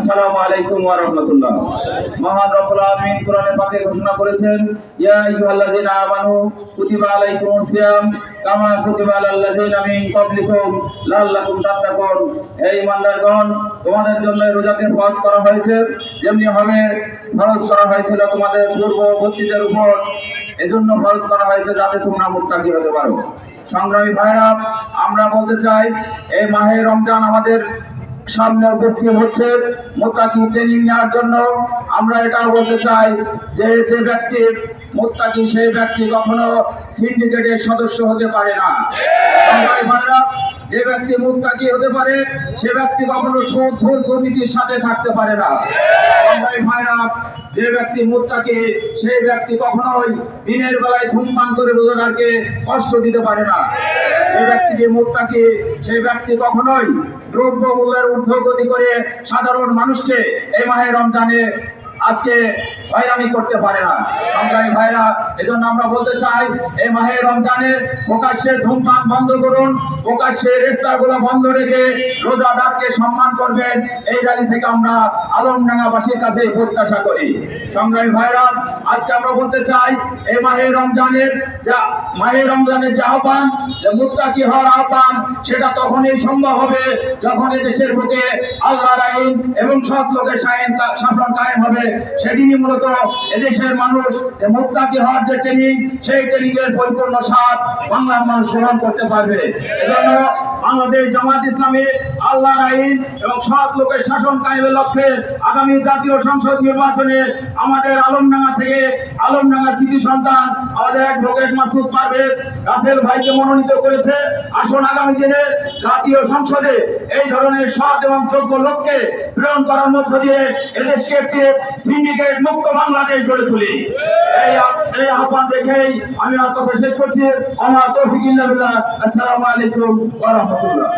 আসসালামু আলাইকুম ওয়া রাহমাতুল্লাহ। মহান রব্বুল আলামিন কোরআনে পাকে ঘোষণা করেছেন, ইয়া আইয়ুহাল্লাযীনা আমানু কুতিবা আলাইকুমুস সিয়াম কামা কুতিবা আলাল লাযীনা মিন ক্বাবলিকুম লাআল্লাকুম তাত্তাকুন। হে ঈমানদারগণ তোমাদের জন্য রোজাকে ফরজ করা হয়েছে, যেমনি ভাবে ফরজ করা হয়েছিল তোমাদের পূর্ববর্তীদের উপর, এজন্য ফরজ করা হয়েছে যাতে তোমরা মুত্তাকি হতে পারো। সংগ্রামী ভাইরা, আমরা বলতে চাই, এই মাহে রমজান আমাদের সামনে উপস্থিত হচ্ছে। মোত্তাকি ট্রেনিং নেওয়ার জন্য আমরা এটাও বলতে চাই যে যে ব্যক্তি মোত্তাকি, সেই ব্যক্তি কখনো সিন্ডিকেটের সদস্য হতে পারে না। যে ব্যক্তি মুত্তাকি হতে পারে, সে ব্যক্তি কখনো ঘুর দুর্নীতির সাথে থাকতে পারে না। ভাইরা যে ব্যক্তি মুত্তাকি, সেই ব্যক্তি কখনোই দিনের বেলায় ধূমপান করে রোজাদারকে কষ্ট দিতে পারে না। যে ব্যক্তিটি মুত্তাকি সেই ব্যক্তি কখনোই দ্রব্য মূল্যের ঊর্ধ্বগতি করে সাধারণ মানুষকে এই মাহে রমজানে আজকে হয়রানি করতে পারে না। সংগ্রামী ভাইরা, এজন্য আমরা বলতে চাই, এই মাহে রমজানে প্রকাশ্যে ধূমপান বন্ধ করুন, প্রকাশ্যে রেস্তাগুলো বন্ধ রেখে রোজাদারকে সম্মান করবেন, এই জায়গা থেকে আমরা আলমডাঙ্গাবাসীর কাছে প্রত্যাশা করি। সংগ্রামী ভাইরা আজকে আমরা বলতে চাই এই মাহে রমজানের যা, মাহে রমজানের যে আহ্বান, যে মুত্তাকি হওয়ার আহ্বান, সেটা তখনই সম্ভব হবে যখন দেশের বুকে আল্লাহর আইন এবং সৎ লোকের শাসন শাসন কায়েম হবে। সেদিনই মূলত এদেশের মানুষ যে মুত্তাকি হওয়ার যে ট্রেনিং সেই ট্রেনিং এর পরিপূর্ণ স্বাদ বাংলার মানুষ গ্রহণ করতে পারবে। এজন্য বাংলাদেশ জামাত ইসলামী আল্লাহর আইন এবং সৎ লোকের শাসন কায়েমের লক্ষ্যে আগামী জাতীয় সংসদ নির্বাচনে আমাদের আলমডাঙ্গা থেকে আলমডাঙ্গার কৃতি সন্তান, আমাদের অ্যাডভোকেট মাসুদ পারভেজ রাসেল ভাইকে মনোনীত করেছে। আসুন আগামী দিনে জাতীয় সংসদে এই ধরনের সৎ এবং যোগ্য লোককে প্রেরণ করার মধ্য দিয়ে এদেশকে একটি সিন্ডিকেট মুক্ত বাংলাদেশ গড়ে তুলি। এই আহ- এই আহ্বান দেখেই আমি আপনাকে শেষ করছি। আমার তৌফিক আসসালামু আলাইকুম ওয়া রাহমাতুল্লাহ।